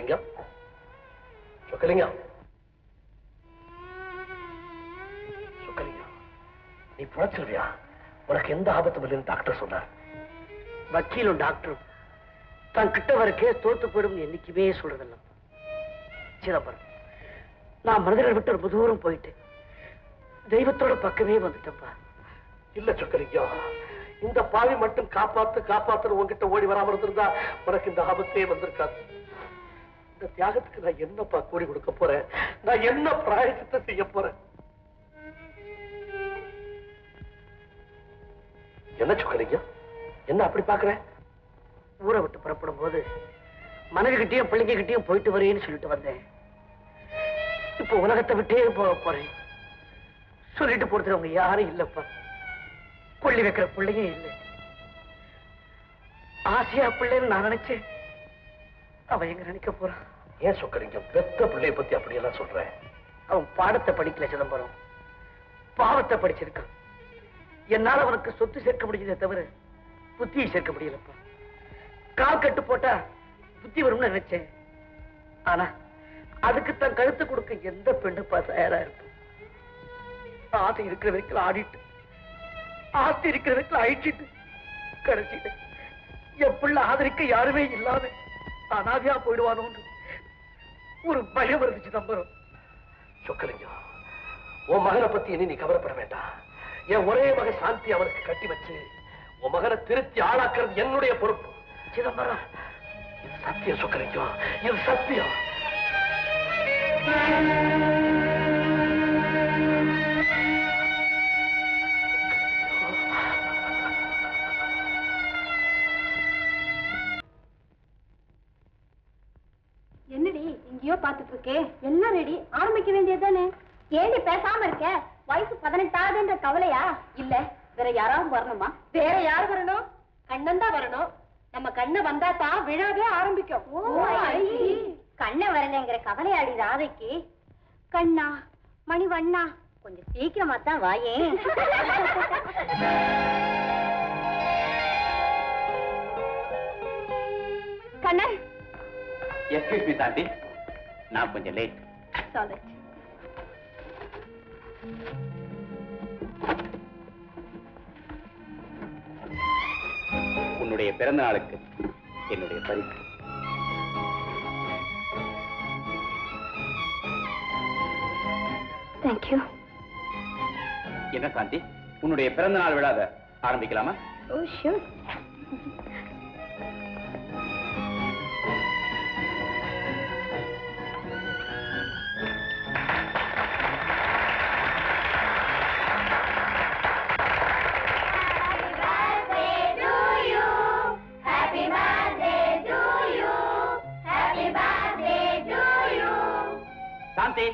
சொக்கலிங்கம் சொக்கலிங்கம். சொக்கலிங்கம் நீ புழைச்சிருவியா உனக்கு எந்த ஆபத்தும் இல்லைன்னு டாக்டர் சொன்னார். வக்கீலும் டாக்டரும் தன் கிட்ட வர கேஸ் தோத்து போயிடும் என்னைக்குமே சொல்றதில்ல சிதம்பரம் நான் மனிதர்கள் விட்டு ரொம்ப தூரம் போயிட்டேன். தெய்வத்தோட பக்கமே வந்துட்டப்பா இல்ல சொக்கலிங்கம் இந்த பாவி மட்டும் காப்பாத்து காப்பாத்துன்னு உங்ககிட்ட ஓடி வராமல் இருந்திருந்தா உனக்கு இந்த ஆபத்தே வந்திருக்காது. இந்த தியாகத்துக்கு நான் என்னப்பா கூறி கொடுக்க போறேன்? நான் என்ன பிராயசத்தை செய்ய போறேன்? என்ன சொல்றீங்க என்ன அப்படி பாக்குறேன் ஊரை விட்டு புறப்படும் போது மனைவிகிட்டயும் பிள்ளைங்ககிட்டயும் போயிட்டு வரேன்னு சொல்லிட்டு வந்தேன். இப்போ உலகத்தை விட்டே போக போறேன். சொல்லிட்டு போறதுல யாரும் இல்லப்பா. கொள்ளி வைக்கிற பிள்ளையும் இல்லை. ஆசையா பிள்ளைன்னு நான் நினைச்சேன். அவ எங்க நினைக்க போறான் ஏன் சொக்கலிங்கம் பெத்த பிள்ளைய பத்தி அப்படியெல்லாம் சொல்றேன் அவன் பாடத்தை படிக்கல சிதம்பரம். பாவத்தை படிச்சிருக்கான். என்னால அவனுக்கு சொத்து சேர்க்க முடிஞ்சதே தவிர புத்தியை சேர்க்க முடியலப்பா. கால் கட்டு போட்டா புத்தி வரும்னு நினைச்சேன். ஆனா அதுக்கு தன் கழுத்து கொடுக்க எந்த பெண்ணுப்பா தயாரா இருக்கும் ஆசை இருக்கிற வரைக்கும் ஆடிட்டு ஆஸ்தி இருக்கிற வரைக்கும் அழிச்சிட்டு கடைசியில என் பிள்ளை ஆதரிக்க யாருமே இல்லாத அனாதையா போயிடுவானோன்னு ஒரு பயம் இருந்துச்சு சிதம்பரம் சொக்கலிங்கம் உன் மகனை பத்தி இனி நீ கவலைப்பட வேண்டாம். என் ஒரே மகன் சாந்தி அவனுக்கு கட்டி வச்சு உன் மகனை திருத்தி ஆளாக்குறது என்னுடைய பொறுப்பு. சிதம்பரம் இது சத்தியம் சொக்கலிங்கம் இது சத்தியம். பாத்துட்டு இருக்கே எல்லாம் ரெடி ஆரம்பிக்க வேண்டியதுதானே? ஏண்டி பேசாம இருக்க? வயசு பதினெட்டாவதுன்ற கவலையா? இல்ல வேற யாராவது வரணுமா? வேற யார் வரணும்? கண்ணன் தான் வரணும். நம்ம கண்ணு வந்தா தான் விழாவே ஆரம்பிக்கும். கண்ண வரலங்கிற கவலையாடி ராதைக்கு. கண்ணா மணிவண்ணா. கொஞ்சம் சீக்கிரமா தான் வாயே. கண்ணன். எஸ்கியூஸ் மீ சாந்தி நான் கொஞ்சம் லேட் சாலிட் உன்னுடைய பிறந்த நாளுக்கு என்னுடைய பரிசு. தேங்க்யூ என்ன சாந்தி? உன்னுடைய பிறந்த நாள் விழாவை ஆரம்பிக்கலாமா? ஓ ஷூர் சாந்தி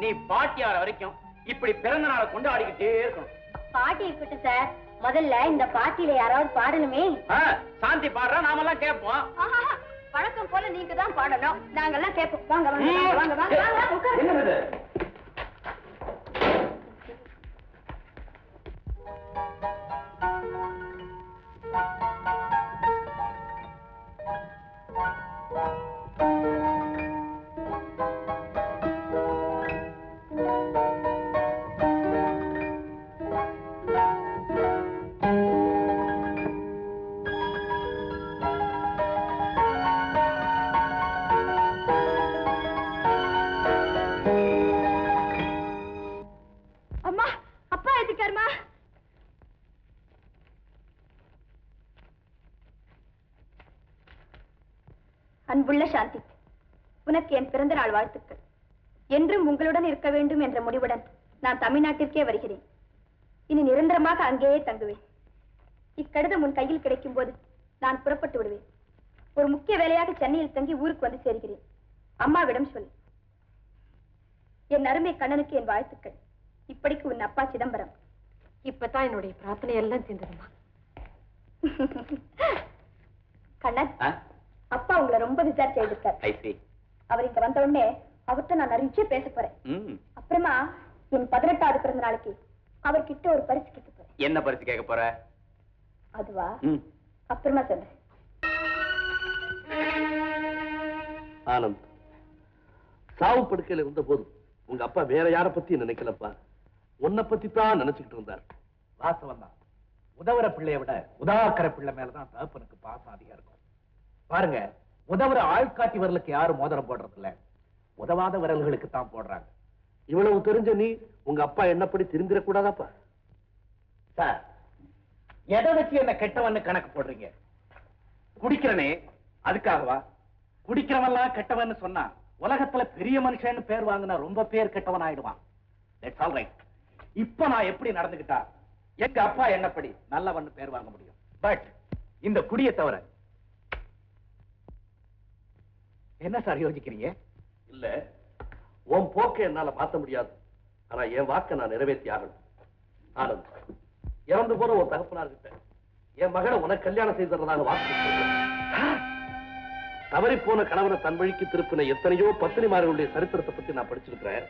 நீ பாட்டியார வரைக்கும் இப்படி பிறந்த நாளை கொண்டாடிக்கிட்டே இருக்கணும். பாட்டி இருக்கட்டும் சார். முதல்ல இந்த பாட்டியில யாராவது பாடணுமே? சாந்தி பாடுறா நாமெல்லாம் கேட்போம். வழக்கம் போல நீங்க தான் பாடணும். நாங்கெல்லாம் கேட்போம். வாங்க வாங்க வாங்க, வாங்க வாங்க சாந்தி உனக்கு என் பிறந்த நாள் வாழ்த்துக்கள். என்றும் உங்களுடன் இருக்க வேண்டும் என்ற முடிவுடன் நான் தமிழ்நாட்டிற்கே வருகிறேன். இனி நிரந்தரமாக அங்கேயே தங்குவேன். இக்கடிதம் உன் கையில் கிடைக்கும் போது நான் புறப்பட்டு விடுவேன். ஒரு முக்கிய வேலையாக சென்னையில் தங்கி ஊருக்கு வந்து சேர்கிறேன். அம்மாவிடம் சொல். என் அருமை கண்ணனுக்கு என் வாழ்த்துக்கள். இப்படிக்கு உன் அப்பா சிதம்பரம். இப்பதான் என்னுடைய பிரார்த்தனை எல்லாம் தீர்ந்துடுமா கண்ணன் அப்பா உங்களை ரொம்ப விசாரிச்சு எழுதிருக்கார் அவர் இங்க வந்த உடனே அவர்கிட்ட நான் நிறைய பேச போறேன். ம். அப்புறமா என் பதினெட்டாவது பிறந்த நாளைக்கு அவர்கிட்ட ஒரு பரிசு கேட்க போறேன். என்ன பரிசு கேட்க போற? அதுவா? ம். அப்புறமா சொல்றேன். ஆனந்த் சாவு படுக்கையில இருந்த போது உங்க அப்பா வேற யார பத்தி நினைக்கலப்பா. உன்னை பத்தி தான் நினைச்சுக்கிட்டு இருந்தார். வாசவம் தான் உதவுற பிள்ளைய விட உதாக்கர பிள்ளை மேலதான் தகப்பனுக்கு பாசம் அதிகம் இருக்கும். பாருங்க உதவுற ஆள்காட்டி விரலுக்கு யாரும் மோதிரம் போடுறது இல்ல உதவாத விரல்களுக்கு தான் போடுறாங்க. இவ்வளவு தெரிஞ்ச நீ உங்க அப்பா என்னப்படி திருந்திடக்கூடாதாப்பா சார் எதை வச்சு என்ன கெட்டவன்னு கணக்கு போடுறீங்க? குடிக்கிறனே அதுக்காகவா? குடிக்கிறவன்லாம் கெட்டவன்னு சொன்னா உலகத்துல பெரிய மனுஷன்னு பேர் வாங்கினா ரொம்ப பேர் கெட்டவன் ஆயிடுவான். தட்ஸ் ஆல் ரைட் இப்ப நான் எப்படி நடந்துகிட்டா எங்க அப்பா என்னப்படி நல்லவன் பேர் வாங்க முடியும். பட் இந்த குடியை தவிர என்ன சார் யோசிக்கிறீங்க? இல்ல. உன் போக்கை என்னால மாத்த முடியாது. ஆனா என் வாக்கை நான் நிறைவேற்றி ஆகணும். ஆனந்த் இறந்து போன ஒரு தகப்பனா இருக்கிட்ட என் மகளை உனக்கு கல்யாணம் செய்து தரதாக வாக்கு. தவறி போன கணவனை தன் வழிக்கு திருப்பின எத்தனையோ பத்தினிமார்களுடைய சரித்திரத்தை பத்தி நான் படிச்சிருக்கிறேன்.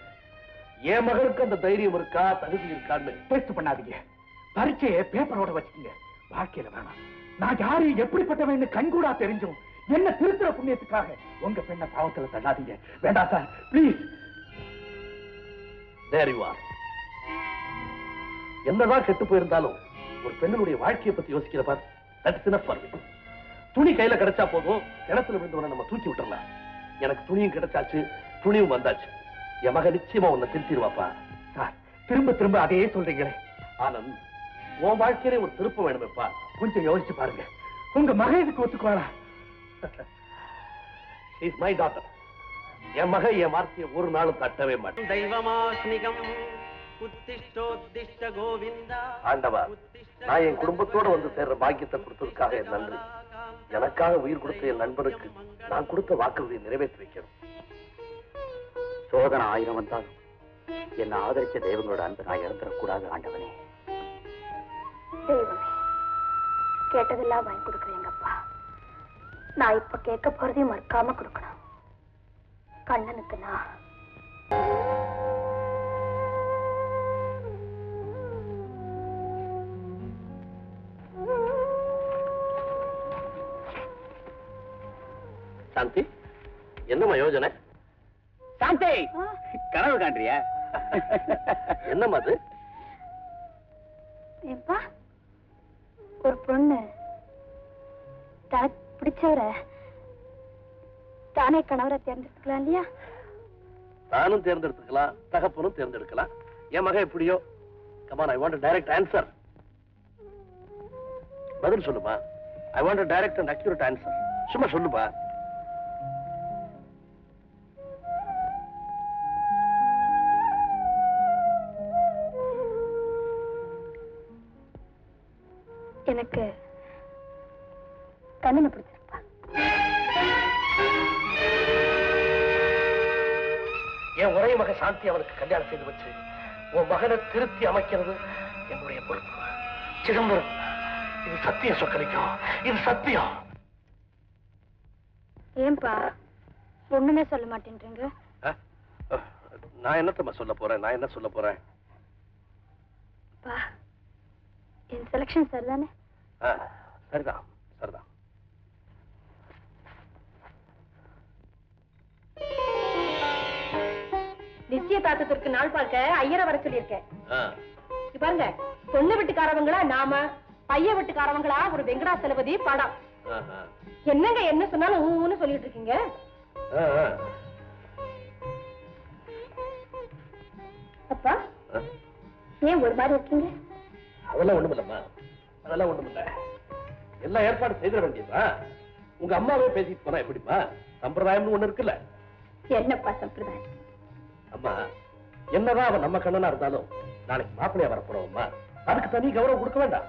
என் மகளுக்கு அந்த தைரியம் இருக்கா தகுதி இருக்கான்னு டெஸ்ட் பண்ணாதீங்க. பரீட்சையை பேப்பரோட வச்சுக்கோங்க. வாழ்க்கையில வேணாம். நான் யாரு எப்படிப்பட்டவன்னு கண்கூடா தெரிஞ்சும். என்ன திருத்துற புண்ணியத்துக்காக? உங்க பெண்ணை பாவத்துல தள்ளாதீங்க. வேண்டாம் சார் ப்ளீஸ். என்னதான் கெட்டு போயிருந்தாலும் ஒரு பெண்ணுடைய வாழ்க்கையை பத்தி யோசிக்கிற பார் தட்ஸ். துணி கையில கிடைச்சா போதும் கிணத்துல விழுந்தவனை நம்ம தூக்கி விட்டுறலாம். எனக்கு துணியும் கிடைச்சாச்சு துணியும் வந்தாச்சு. என் மக நிச்சயமா உன்னை திருத்திடுவாப்பா. சார் திரும்ப திரும்ப அதையே சொல்றீங்களே. ஆனந்த் உன் வாழ்க்கையிலே ஒரு திருப்பம் வேணுமேப்பா. கொஞ்சம் யோசிச்சு பாருங்க. உங்க மகனுக்கு ஒத்துக்குவாளா இஸ் மை டாட்டர் என் மக என் வார்த்தையை ஒரு நாளும் தட்டவே மாட்டேன். நான் என் குடும்பத்தோட வந்து சேர்ற பாக்கியத்தை கொடுத்ததுக்காக என் நன்றி. எனக்காக உயிர் கொடுத்த என் நண்பருக்கு நான் கொடுத்த வாக்குறுதியை நிறைவேற்றி வைக்கணும் சோதனை ஆயிரம் வந்தாலும் என்னை ஆதரிச்ச தெய்வங்களோட அன்பு நான் இழந்துடக்கூடாது ஆண்டவனே. தெய்வமே கேட்டதெல்லாம் வாங்கி கொடுக்குறேங்கப்பா நான் இப்ப கேட்க போறதையும் மறுக்காம கொடுக்கணும். கண்ணனுக்கு நான். சாந்தி என்னம்மா யோஜனை? சாந்தி! கனவு காண்றியா? என்னம்மா அது? பிடிச்சவரை தானே கணவரை தேர்ந்தெடுத்துக்கலாம் இல்லையா? தானும் தேர்ந்தெடுத்துக்கலாம் தகப்பனும் தேர்ந்தெடுக்கலாம். என் மகன் எப்படியோ? Come on I want direct answer பதில் சொல்லுமா? I want direct and accurate answer சும்மா சொல்லுப்பா எனக்கு கண்ணனை பிடிச்சிருப்பா என் ஒரே மக சாந்தி அவனுக்கு கல்யாணம் செய்து வச்சு உன் மகனை திருத்தி அமைக்கிறது என்னுடைய பொறுப்பு. சிதம்பரம் இது சத்தியம் சொக்கலிக்கும். இது சத்தியம். ஏன்பா ஒண்ணுமே சொல்ல மாட்டேன்றீங்க? நான் என்னத்தம்மா சொல்ல போறேன்? நான் என்ன சொல்ல போறேன்? பா என் செலக்ஷன் சரிதான்? சரிதான். நிச்சயதார்த்தத்திற்கு நாள் பார்க்க ஐயரை வர சொல்லியிருக்கேன். பாருங்க பொண்ணு வீட்டுக்காரவங்களா நாம பையன் வீட்டுக்காரவங்களா ஒரு வெங்கடாசலபதி படம். என்னங்க என்ன சொன்னாலும் ஊன்னு சொல்லிட்டு இருக்கீங்க. அப்பா ஏன் ஒரு மாதிரி இருக்கீங்க? அதெல்லாம் ஒண்ணுமில்லம்மா. அதெல்லாம் ஒண்ணுமில்ல. எல்லாம் ஏற்பாடு செய்திட வேண்டியதா உங்க அம்மாவே பேசிட்டு போனா எப்படிம்மா? சம்பிரதாயம்னு ஒண்ணு இருக்குல்ல. என்னப்பா சம்பிரதாயம்? அம்மா என்னதான் அவன் நம்ம கண்ணனா இருந்தாலும் நாளைக்கு மாப்பிள்ளையா வரப்போறோம்மா அதுக்கு தனி கௌரவம் கொடுக்க வேண்டாம்.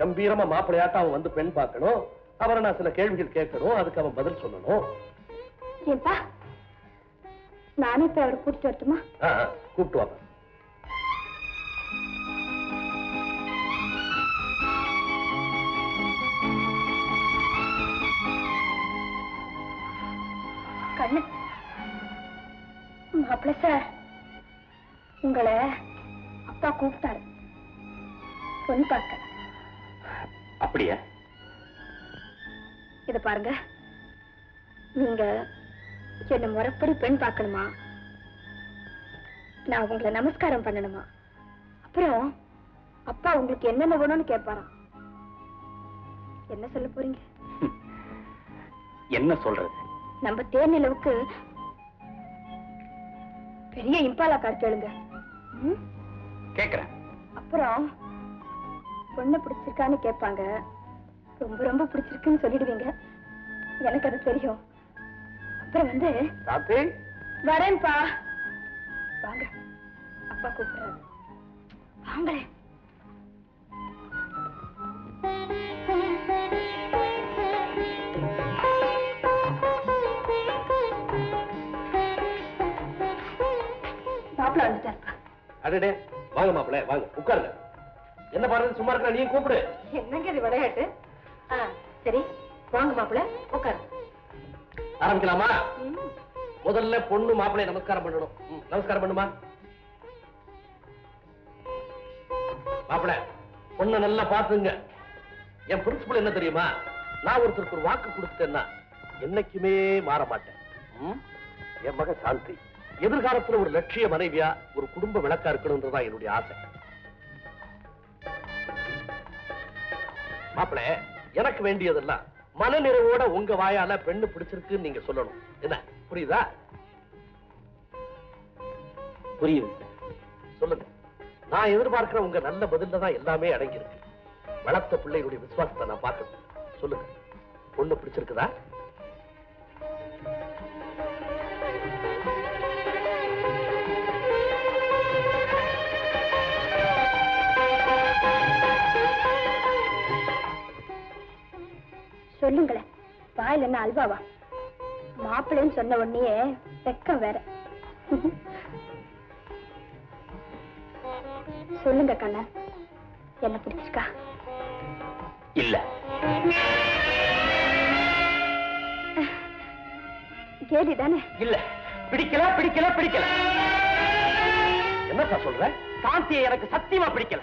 கம்பீரமா மாப்பிள்ளையாட்ட அவன் வந்து பெண் பார்க்கணும். அவரை நான் சில கேள்விகள் கேட்கணும். அதுக்கு அவன் பதில் சொல்லணும். ஏன்பா நானே இப்ப அவரை கூட்டிட்டு வரட்டுமா? கூப்பிட்டு வாங்க கண்ணு மாப்பிள்ள சார் உங்களை அப்பா கூப்பிட்டாரு. பொண்ணு பார்க்க. அப்படியா? இத பாருங்க. நீங்க என்ன முறைப்படி பெண் பார்க்கணுமா? நான் உங்களை நமஸ்காரம் பண்ணணுமா? அப்புறம் அப்பா உங்களுக்கு என்னென்ன வேணும்னு கேட்பாராம். என்ன சொல்ல போறீங்க? என்ன சொல்றது? நம்ம தேர்நிலவுக்கு பெரிய இம்பாலா கார் கேளுங்க? கேக்குறேன். அப்புறம் பொண்ணு பிடிச்சிருக்கான்னு கேட்பாங்க. ரொம்ப ரொம்ப பிடிச்சிருக்குன்னு சொல்லிடுவீங்க. எனக்கு அது தெரியும். அப்புறம் வந்து சாந்தி வரேன்ப்பா. வாங்க. அப்பா கூப்பிடுறாரு. வாங்களேன் அடடே வாங்க மாப்பிள்ள வாங்க உட்காருங்க. என்ன பாருங்க சும்மா இருக்கிற நீ கூப்பிடு. என்னங்க இது விளையாட்டு? சரி வாங்க மாப்பிள்ள உட்காரு ஆரம்பிக்கலாமா? முதல்ல பொண்ணு மாப்பிள்ளைய நமஸ்காரம் பண்ணணும். நமஸ்காரம் பண்ணுமா? மாப்பிள்ள பொண்ணை நல்லா பாத்துங்க என் பிரின்சிபல் என்ன தெரியுமா? நான் ஒருத்தருக்கு ஒரு வாக்கு கொடுத்துட்டேன்னா என்னைக்குமே மாற மாட்டேன்? என் மகன் சாந்தி. எதிர்காலத்துல ஒரு லட்சிய மனைவியா ஒரு குடும்ப விளக்கா இருக்கணும்ன்றதுதான் என்னுடைய ஆசை. மாப்பிள்ள எனக்கு வேண்டியதெல்லாம் மனநிறைவோட உங்க வாயால பெண்ணு பிடிச்சிருக்குன்னு நீங்க சொல்லணும். என்ன புரியுதா? புரியுது. சொல்லுங்க. நான் எதிர்பார்க்கிற உங்க நல்ல பதில்ல தான் எல்லாமே அடங்கி இருக்கு வளர்த்த பிள்ளைகளுடைய விசுவாசத்தை நான் பார்க்கணும். சொல்லுங்க. பொண்ணு பிடிச்சிருக்குதா? சொல்லுங்களேன். வாயில் என்ன அல்வாவா மாப்பிள்ளைன்னு சொன்ன உடனே வெக்கம் வேற. சொல்லுங்க கண்ணா. என்ன பிடிச்சிருக்கா? இல்ல. கேலி தானே? இல்ல. பிடிக்கல பிடிக்கல பிடிக்கல. என்னப்பா சொல்ற? சாந்தியை எனக்கு சத்தியமா பிடிக்கல.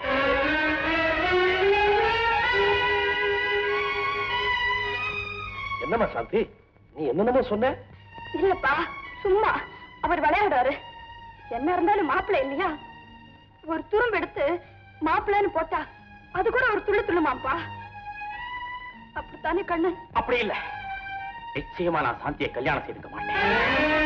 என்னம்மா சாந்தி? நீ என்னென்னமோ சொன்ன. இல்லப்பா சும்மா. அவர் விளையாடுறாரு என்ன இருந்தாலும் மாப்பிள்ளை இல்லையா? ஒரு துரும்பு எடுத்து மாப்பிள்ளைன்னு போட்டா அது கூட ஒரு துள்ளு துள்ளுமாப்பா அப்படித்தானே கண்ணு? அப்படி இல்ல. நிச்சயமா நான் சாந்தியை கல்யாணம் செய்துக்க மாட்டேன்.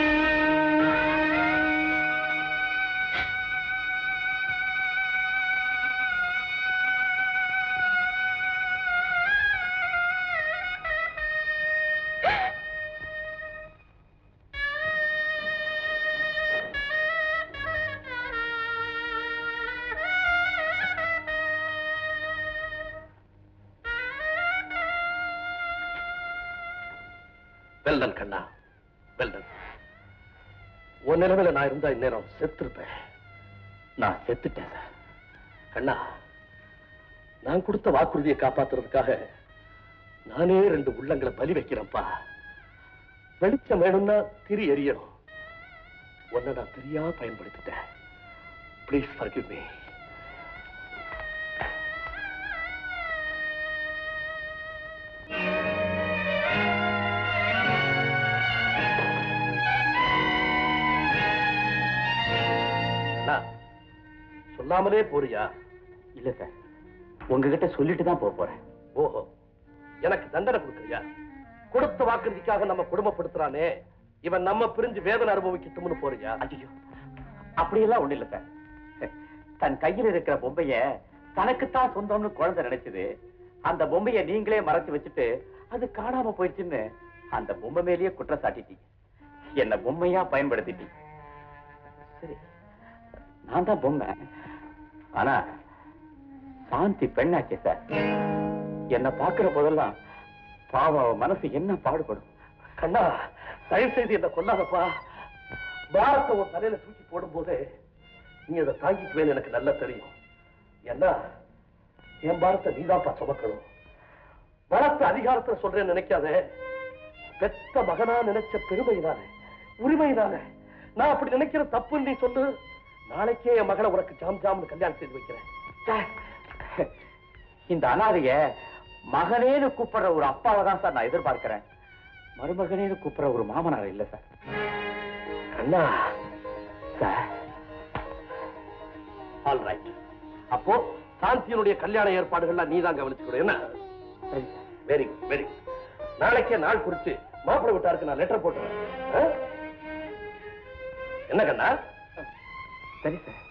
வெல்டன் கண்ணா. வெல்டன் உன் நிலைமையில நான் இருந்தா இந்நேரம் செத்துருப்பேன். நான் செத்துட்டேன் சார். கண்ணா நான் கொடுத்த வாக்குறுதியை காப்பாத்துறதுக்காக நானே ரெண்டு உள்ளங்களை பலி வைக்கிறேன்ப்பா. வெளிச்சம் வேணும்னா திரி எரியணும் உன்னை நான் தெரியா பயன்படுத்திட்டேன். ப்ளீஸ் forgive மீ சொல்லாமலே போறியா? இல்ல சார். உங்ககிட்ட சொல்லிட்டு தான் போக போறேன். ஓஹோ. எனக்கு தண்டனை கொடுக்கறியா? கொடுத்த வாக்குறுதிக்காக நம்ம குடும்பப்படுத்துறானே. இவன் நம்ம பிரிஞ்சு வேதனை அனுபவிக்கட்டும்னு போறியா? ஐயோ அப்படியெல்லாம் ஒண்ணு இல்ல சார். தன் கையில் இருக்கிற பொம்மைய தனக்குத்தான் சொந்தம்னு குழந்தை நினைச்சது. அந்த பொம்மைய நீங்களே மறைச்சு வச்சுட்டு அது காணாம போயிடுச்சுன்னு அந்த பொம்மை மேலேயே குற்றம் சாட்டிட்டீங்க என்ன பொம்மையா பயன்படுத்திட்டீங்க. சரி நான் தான் பொம்மை. ஆனா சாந்தி பெண்ணாச்சே சார். என்ன பாக்குற போதெல்லாம் பாவ மனசு என்ன பாடுபடும். கண்ணா தயவு செய்து என்ன கொல்லாதப்பா. பாரத்தை உன் தலையில தூக்கி போடும்போது நீ அதை தாங்கிக்குவேன்னு எனக்கு நல்லா தெரியும். ஏன்னா என் பாரத்தை நீதான்ப்பா சுமக்கணும். வளர்த்த அதிகாரத்தை சொல்றேன்னு நினைக்காத. பெத்த மகனா நினைச்ச பெருமையினால உரிமையினால நான் அப்படி நினைக்கிற தப்புன்னு நீ சொல்லு. நாளைக்கே என் மகளை உனக்கு ஜாம் ஜாம்னு கல்யாணம் செய்து வைக்கிறேன். இந்த அனாதைய மகனேன்னு கூப்பிடுற ஒரு அப்பாவை தான் சார் நான் எதிர்பார்க்கிறேன். மருமகனேன்னு கூப்பிடுற ஒரு மாமனார் இல்ல சார். அண்ணா. சார். ஆல் ரைட் அப்போ சாந்தியினுடைய கல்யாண ஏற்பாடுகள்லாம் நீ தான் கவனிச்சுக்கணும் என்ன? வெரி குட் வெரி குட் நாளைக்கே நாள் குறிச்சு மாப்பிள்ளை வீட்டாருக்கு நான் லெட்டர் போட்டுறேன்? என்ன கண்ணா? சரி சார்